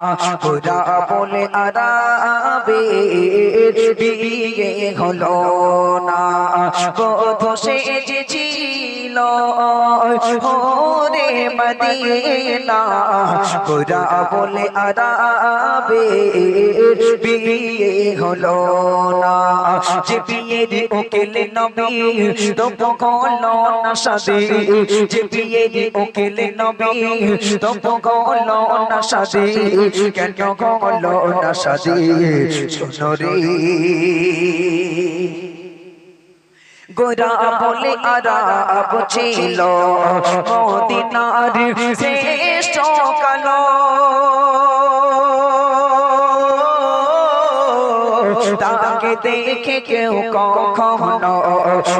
ওরা বলে আরাবে বিয়ে হলো না। বোধ সেজেছিল ওরে মদিনা, ওরা বলে আরাবে, বিয়ে হলো না। যে বিয়ের উকিল নবী, তব হলো না সাদে। যে বিয়ের উকিল নবী, তব হলো না সাদে। কেন হলো না সাদে? শোনো রে। গোরা বলে আরাব ছিল মদিনার শ্রেষ্ঠ কালো তাকে দেখে কেউ কখনো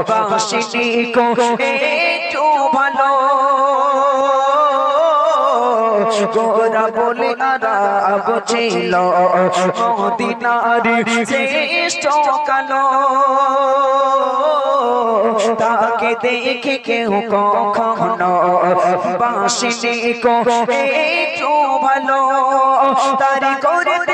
বাসিনি কো একটু ভালো। গোরা বলে আরাব ছিল মদিনার শ্রেষ্ঠ কালো তাকে দেখে কেউ কখনো বাসিনি কো। একটু ভালো তারি করে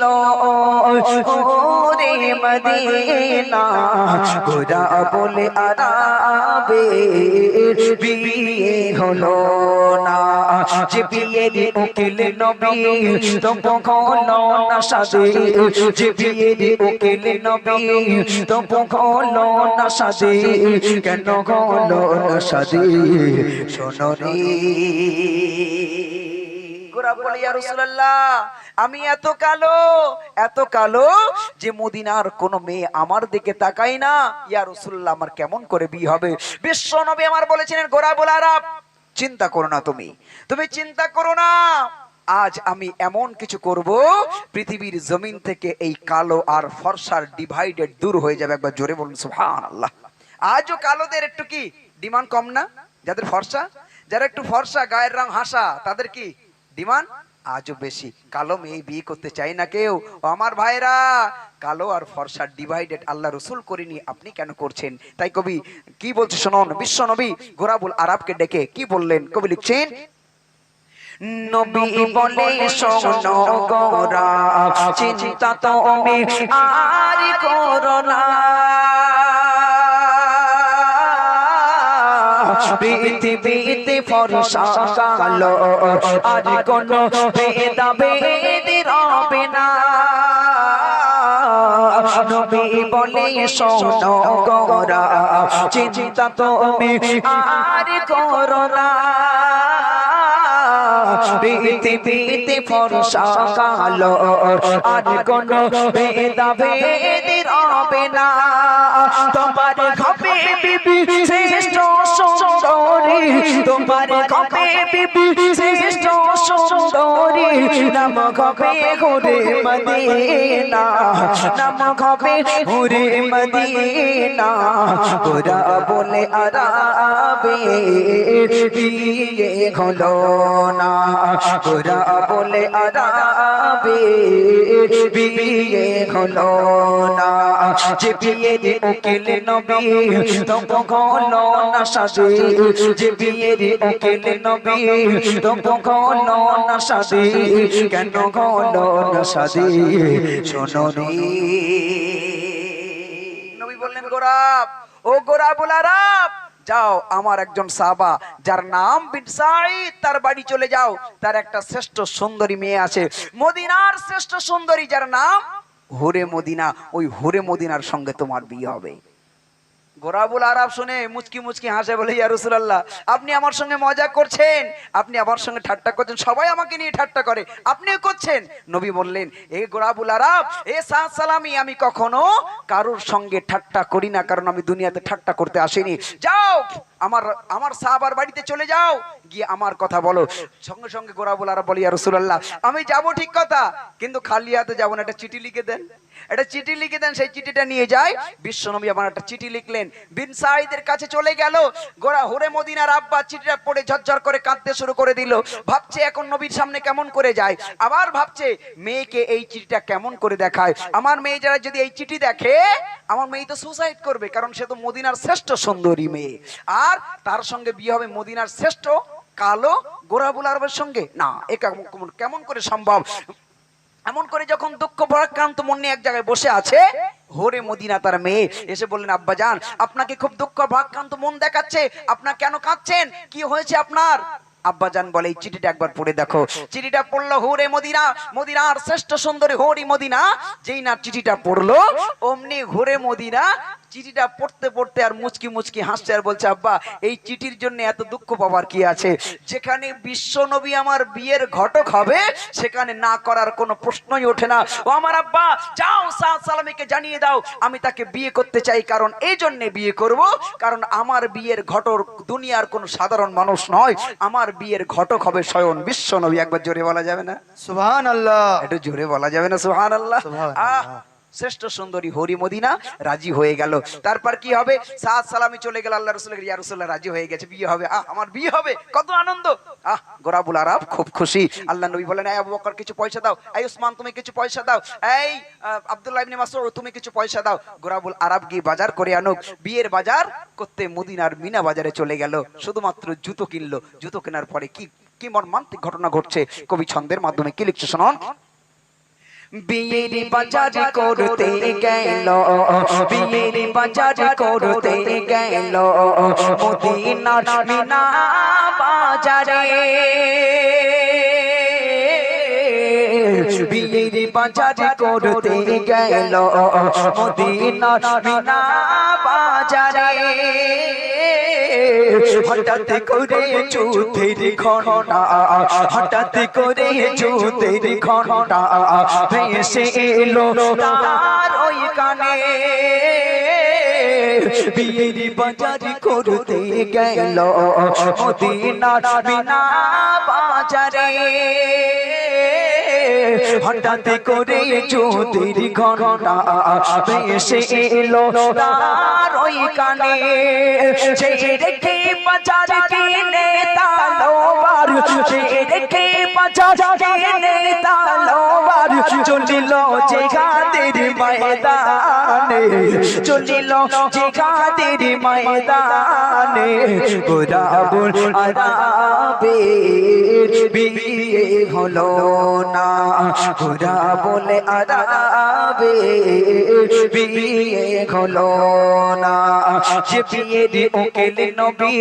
ছিল ওরে মদিনা ওরা বলে আরাবে বিয়ে হলো না যে বিয়ের উকিল নবী তব হলো না সাদে যে বিয়ের উকিল নবী তব হলো না সাদে কেন হলো না সাদে শোনো রে গোরা বলে, ইয়া আমি এত কালো এত কালো যে মদিনার কোন মেয়ে আমার দিকে তাকাই না। ইয়া রাসূলুল্লাহ, আমার কেমন করে বিয়ে হবে? বিশ্ব নবী আমার বলেছিলেন, গোরা বলারা চিন্তা করো না তুমি। তুমি চিন্তা করো না। আজ আমি এমন কিছু করব, পৃথিবীর জমিন থেকে এই কালো আর ফর্সার ডিভাইডেড দূর হয়ে যাবে। একবার জোরে বলুন, সুবহানাল্লাহ। আজও কালোদের একটু কি ডিমান্ড কম না? যাদের ফর্সা? যারা একটু ফর্সা, গায়ের রং হাসা, তাদের কি ডিমান্ড আজও বেশি। কালো মেয়ে বিয়ে করতে চাই না কেউ। আমার ভাইরা কালো আর ফর্সা ডিভাইডেড আল্লাহ রসুল করিনি আপনি কেন করছেন? তাই কবি, কি বলছে শোনন? বিশ্ব নবী গোরাবুল আরবকে ডেকে কি বললেন? কবি লিখছেন, নবী বলে শোনো গোরা চিন্তা তুমি আর করো পৃথিবীতে ফরসা কালো আর কোন ভেদা ভেদ রবে না বলে, শোনো চিন্তা তো আর করো না। পৃথিবীতে ফরসা কালো আর কোন ভেদা ভেদ রবে না। তোমার ঘপে বিবি শ্রেষ্ঠ সুন্দরী, তোমার ঘপে বিবি শ্রেষ্ঠ সুন্দরী, নাম ঘপে ঘুরে মদিনা, নাম ঘপে ঘুরে মদিনা। গোরা বলে আরাবে বিয়ে হলো না। গোরা বলে আরাবে বিয়ে হলো না। যে বিয়ে রে উকিল নবী, তব হলো না সাদে। যে বিয়ে রে উকিল নবী, তব হলো না সাদে। কেন হলো না সাদে? শোনো রে নবী বললেন, গোরাব, ও গোরাবুল আরব যাও আমার একজন সাহাবা, যার নাম বিনসাই তার বাড়ি চলে যাও। তার একটা শ্রেষ্ঠ সুন্দরী মেয়ে আছে। মদিনার শ্রেষ্ঠ সুন্দরী, যার নাম হুরে মদিনা। ওই হুরে মদিনার সঙ্গে তোমার বিয়ে হবে। গোরাবুল আরব শুনে মুচকি মুচকি হাসে বলে, ইয়া রাসূলুল্লাহ, আপনি আমার সঙ্গে মজা করছেন? আপনি আমার সঙ্গে ঠাট্টা করছেন? সবাই আমাকে নিয়ে ঠাট্টা করে। আপনিও করছেন? নবী বললেন, এ গোরাবুল আরব, এ সাহ সালামি, আমি কখনো কারোর সঙ্গে ঠাট্টা করি না, কারণ আমি দুনিয়াতে ঠাট্টা করতে আসিনি। যাও, আমার আমার সাহাবার বাড়িতে চলে যাও, গিয়ে আমার কথা বলো। সঙ্গে সঙ্গে গোরাবুল বলারা বলি রসুল্লাহ আমি যাব ঠিক কথা, কিন্তু খালি হাতে যাব না, একটা চিঠি লিখে দেন। একটা চিঠি লিখে দেন, সেই চিঠিটা নিয়ে যায়। বিশ্বনবী আমার একটা চিঠি লিখলেন। বিন সাইদের কাছে চলে গেল। গোরা হুরে মদিনার আব্বা চিঠিটা পড়ে ঝরঝর করে কাঁদতে শুরু করে দিল। ভাবছে এখন নবীর সামনে কেমন করে যায়। আবার ভাবছে, মেয়েকে এই চিঠিটা কেমন করে দেখায়? আমার মেয়ে যারা যদি এই চিঠি দেখে, আমার মেয়ে তো সুসাইড করবে, কারণ সে তো মদিনার শ্রেষ্ঠ সুন্দরী মেয়ে। আর তার সঙ্গে বিয়ে হবে মদিনার শ্রেষ্ঠ কালো গোরাবুল আরবের সঙ্গে? না, এ কেমন- কেমন করে সম্ভব? এমন করে যখন দুঃখ ভরাক্রান্ত মন নিয়ে এক জায়গায় বসে আছে, হরে মদিনা তার মেয়ে, এসে বললেন, আব্বা যান আপনাকে খুব দুঃখ ভরাক্রান্ত মন দেখাচ্ছে, আপনার কেন কাঁদছেন? কি হয়েছে আপনার? আব্বাজান বলে, এই চিঠিটা একবার পড়ে দেখো। চিঠিটা পড়ল হোরে মদিনা, মদিনার শ্রেষ্ঠ সুন্দরী হরি মদিনা, যেই না চিঠিটা পড়ল, অমনি হোরে মদিনা চিঠিটা পড়তে পড়তে আর মুচকি মুচকি হাসছে আর বলছে আব্বা এই চিঠির জন্য এত দুঃখ পাবার কি আছে? যেখানে বিশ্ব নবী আমার বিয়ের ঘটক হবে সেখানে না করার কোনো প্রশ্নই ওঠে না। ও আমার আব্বা যাও সাদ সালামিকে জানিয়ে দাও। আমি তাকে বিয়ে করতে চাই কারণ এই জন্যে বিয়ে করব। কারণ আমার বিয়ের ঘটক দুনিয়ার কোনো সাধারণ মানুষ নয়। আমার বিয়ের ঘটক হবে স্বয়ং বিশ্ব নবী। একবার জোরে বলা যাবে না? সুবহান আল্লাহ একটু জোরে বলা যাবে না? সুহান আল্লাহ। আহ শ্রেষ্ঠ সুন্দরী হরি মদিনা রাজি হয়ে গেল। তারপর কি হবে? সাত সালামি চলে গেল আল্লাহ রসুল ইয়া রসুল্লাহ রাজি হয়ে গেছে, বিয়ে হবে। আহ, আমার বিয়ে হবে, কত আনন্দ। আহ, গোরাবুল আরব, খুব খুশি। আল্লাহ নবী বলেন বকর, কিছু পয়সা দাও। এই উসমান, তুমি কিছু পয়সা দাও। এই আব্দুল্লাহ ইবনে মাসউদ, তুমি কিছু পয়সা দাও। গোরাবুল আরব গিয়ে বাজার করে আনুক। বিয়ের বাজার করতে মদিনার মিনা বাজারে চলে গেল। শুধুমাত্র জুতো কিনলো। জুতো কেনার পরে কি কি মর্মান্তিক ঘটনা ঘটছে? কবি ছন্দের মাধ্যমে কি লিখছে শোনান? বিয়ের বাজার করতে গেল। বিয়ের বাজার করতে গেল। মদিনার মিনা বাজারে। বিয়ের বাজার করতে গেল। মদিনার মিনা বাজারে। হঠাৎ করে চুথের ঘটনা হঠাৎ করে চুথের ঘটনা ভেসে এলো তার ওই কানে বিয়ের বাজার করতে গেল, মদিনার বিনা বাজারে। হঠাৎ করে চুতির ঘটনা ভেসে এলো তার ওই কানে সে রেখে বাজার কিনে তালোবার সে রেখে বাজার কিনে তালোবার চলিল যে গাদের ময়দানে। চলিল যে ময়দানে। গোরাবুল আরাবে বিয়ে হলো না। গোরা বলে আরাবে বিয়ে হলো না। যে বিয়ের ওকেল নবী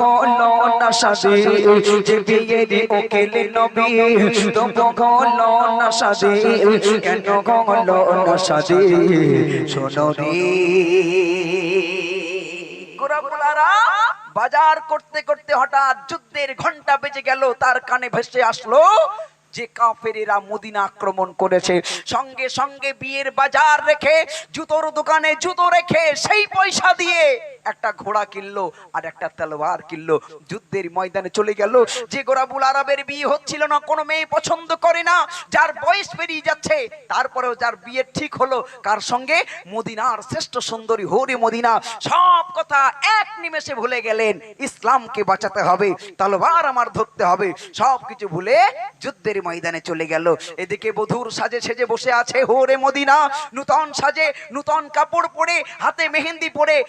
হলো না সাদে যে বিয়ের ওকেল নবী হলো না সাদে কেন হলো না সাদে বাজার করতে করতে হঠাৎ যুদ্ধের ঘণ্টা বেজে গেল, তার কানে ভেসে আসলো যে কাফেরেরা মদিনা আক্রমণ করেছে। সঙ্গে সঙ্গে বিয়ের বাজার রেখে, জুতোর দোকানে জুতো রেখে সেই পয়সা দিয়ে একটা ঘোড়া কিনলো আর একটা তলোয়ার কিনলো। যুদ্ধের ময়দানে চলে গেল। যে গোরাবুল আরবের বিয়ে হচ্ছিল না, কোনো মেয়ে পছন্দ করে না, যার বয়স পেরিয়ে যাচ্ছে, তারপরেও যার বিয়ে ঠিক হলো, কার সঙ্গে? মদিনার শ্রেষ্ঠ সুন্দরী হরি মদিনা। সব কথা এক নিমেষে ভুলে গেলেন, ইসলামকে বাঁচাতে হবে, তলোয়ার আমার ধরতে হবে। সব কিছু ভুলে যুদ্ধের ময়দানে চলে গেল। এদিকে বধুর সাজে সেজে বসে আছে হোরে মদিনা। নূতন সাজে নূতন কাপড় পরে, হাতে মেহেন্দি পরে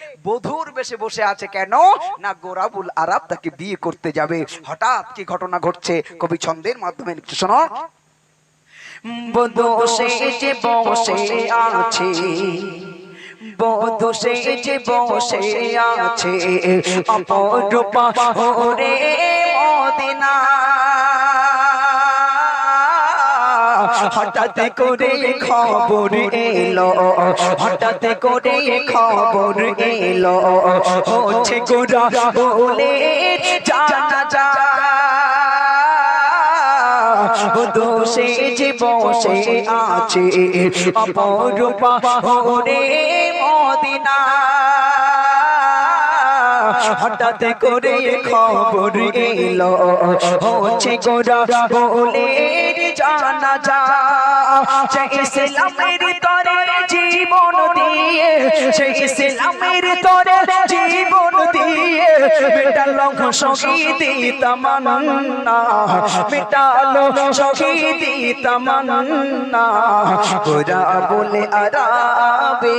বধুর বেশে বসে আছে কেন? না গোরাবুল আরব তাকে বিয়ে করতে যাবে। হঠাৎ কি ঘটনা ঘটছে? কবি ছন্দের মাধ্যমে শোনো। বধু সেজে বসে আছে, বধু সেজে বসে আছে, অপরূপা হোরে মদিনা। হঠাৎ করে খবর এলো হঠাৎ করে খবর এলো। হচ্ছে গোরা বলে জানা যা। দোষে যে বসে আছে অপরূপা হরে মদিনা। হঠাৎ করে খবর এলো। হচ্ছে গোরা বলে জানা যা ইসলামের তরে জীবন দিয়ে সে ইসলামের তরে জীবন দিয়ে, মেটালো শহীদি তামান্না, মেটালো শহীদি তামান্না, গোরা বলে আরাবে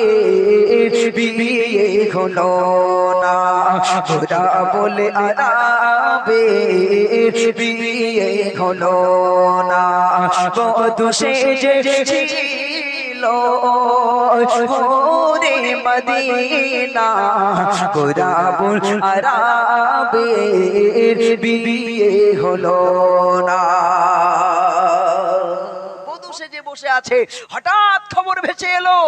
বিয়ে হলো না, গোরা বলে আরাবে বিয়ে হলো না, বধু সেজে ছিল ওরে মদিনা গোরা বল আরাবে বিয়ে হলো না। সেজে বসে আছে, হঠাৎ খবর ভেসে এলো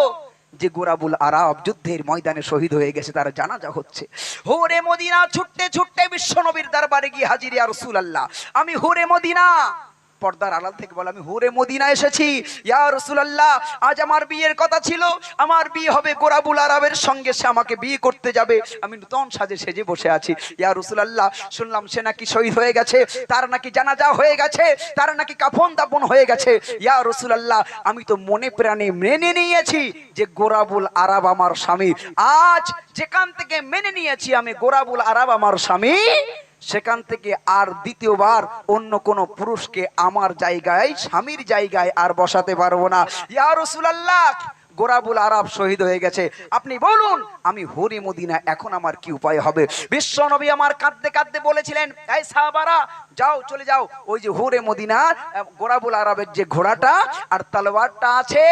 যে গোরাবুল আরব যুদ্ধের ময়দানে শহীদ হয়ে গেছে, তার জানাজা হচ্ছে। হোরে মদিনা, ছুটতে ছুটতে বিশ্ব নবীর দরবারে গিয়ে হাজির ইয়া রাসূলুল্লাহ। আমি হোরে মদিনা পর্দার আড়াল থেকে বলে, আমি হুরে মদিনা এসেছি। ইয়া রাসূলুল্লাহ, আজ আমার বিয়ের কথা ছিল। আমার বিয়ে হবে গোরাবুল আরবের সঙ্গে। সে আমাকে বিয়ে করতে যাবে। আমি নূতন সাজে সেজে বসে আছি। ইয়া রাসূলুল্লাহ, শুনলাম সে নাকি শহীদ হয়ে গেছে। তার নাকি জানাজা হয়ে গেছে। তার নাকি কাফন দাপন হয়ে গেছে। ইয়া রাসূলুল্লাহ, আমি তো মনে প্রাণে মেনে নিয়েছি যে গোরাবুল আরব আমার স্বামী। আজ যেখান থেকে মেনে নিয়েছি আমি গোরাবুল আরব আমার স্বামী সেখান থেকে আর দ্বিতীয়বার অন্য কোন পুরুষকে আমার জায়গায়, স্বামীর জায়গায় আর বসাতে পারব না। ইয়া রাসূলুল্লাহ! গোরাবুল আরব শহীদ হয়ে গেছে। আপনি বলুন, আমি হরি মদিনা এখন আমার কি উপায় হবে? বিশ্ব নবী আমার কাঁদতে কাঁদতে বলেছিলেন, এই সাহাবারা, যাও, চলে যাও। ওই যে হুরে মদিনার গোরাবুল আরবের যে ঘোড়াটা আর তলোয়ারটা আছে,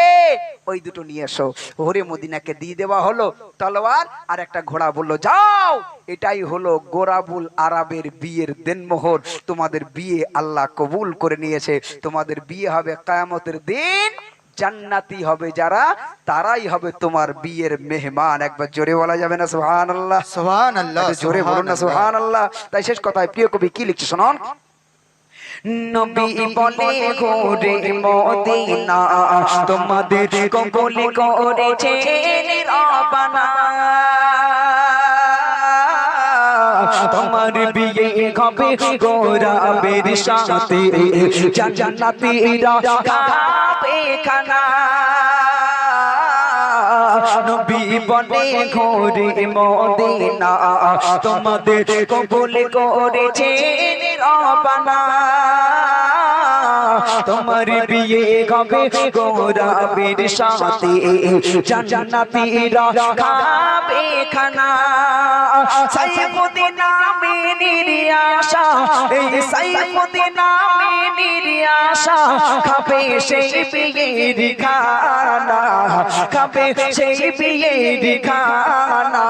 ওই দুটো নিয়ে এসো। হরে মদিনাকে দিয়ে দেওয়া হলো তলোয়ার আর একটা ঘোড়া বলল, যাও। এটাই হলো গোরাবুল আরবের বিয়ের দেনমোহর। তোমাদের বিয়ে আল্লাহ কবুল করে নিয়েছে। তোমাদের বিয়ে হবে কায়ামতের দিন। জান্নাতি হবে যারা তারাই হবে তোমার বিয়ের মেহমান। একবার জোরে বলা যাবে না সুহান আল্লাহ সুবহানাল্লাহ জোরে বলুন না সুহান আল্লাহ তাই শেষ কথায় প্রিয় কবি কি লিখছে শোনান? নবী বলে ঘোরে মদিনা তোমাদের কবুল করেছে রবানা। তোমার বিয়ে হবে গোরাবের সাথে জান্নাতীরা তোমাদের কবুল তোমার বিয়ে হবে গোরাবের সাথে। জান্নাতীরা খাবে খানা। সাইফুদ্দিন সাইফুদ্দিন আমিনীর আশা খাবে সেই বিয়ের খানা খাবে সেই বিয়ের খানা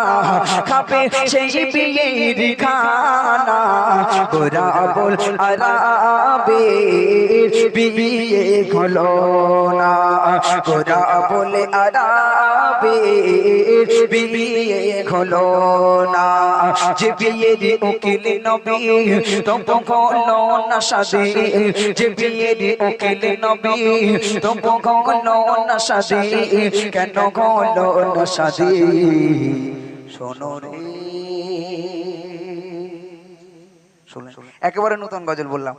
খাবে সেই বিয়ের খানা। গোরা বল আরাবে বিয়ে হলো না গোরা বলে আরাবে বিয়ে হলো না। যে বিয়ের উকিল নবী, তবু হলো না সাদে। যে বিয়ের উকিল নবী, তবু হলো না সাদে। কেন হলো না সাদে? শোনো রে। একেবারে নতুন গজল বললাম।